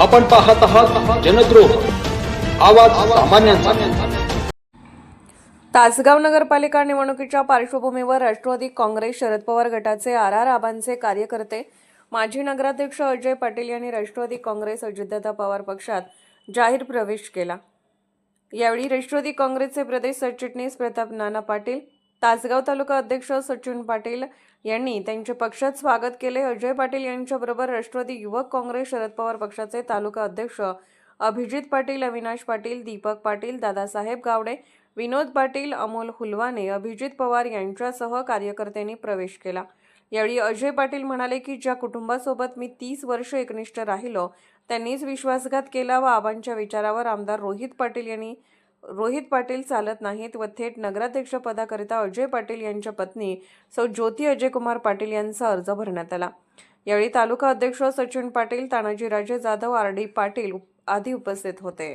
आपण पाहत आहात जनद्रोह. आवाज सामान्यांचा. तासगाव नगरपालिका निवडणुकीच्या पार्श्वभूमीवर राष्ट्रवादी काँग्रेस शरद पवार गटाचे आर आर आबांचे कार्यकर्ते माजी नगराध्यक्ष अजय पाटील यांनी राष्ट्रवादी काँग्रेस अजितदादा पवार पक्षात जाहीर प्रवेश केला. यावेळी राष्ट्रवादी काँग्रेसचे प्रदेश सरचिटणीस प्रताप नाना पाटील तासगाव तालुका अध्यक्ष सचिन पाटील यांनी त्यांचे पक्षात स्वागत केले. अजय पाटील यांच्याबरोबर राष्ट्रवादी युवक काँग्रेस शरद पवार पक्षाचे तालुका अध्यक्ष अभिजित पाटील अविनाश पाटील दीपक पाटील दादासाहेब गावडे विनोद पाटील अमोल हुलवाने अभिजित पवार यांच्यासह कार्यकर्त्यांनी प्रवेश केला. यावेळी अजय पाटील म्हणाले की ज्या कुटुंबासोबत मी तीस वर्ष एकनिष्ठ राहिलो त्यांनीच विश्वासघात केला व आबांच्या विचारावर आमदार रोहित पाटील यांनी रोहित पाटील चालत नाहीत व थेट नगराध्यक्षपदाकरिता अजय पाटील यांच्या पत्नी सौ ज्योती अजयकुमार पाटील यांचा अर्ज भरण्यात आला. यावेळी तालुका अध्यक्ष सचिन पाटील तानाजीराजे जाधव आर डी पाटील आदी उपस्थित होते.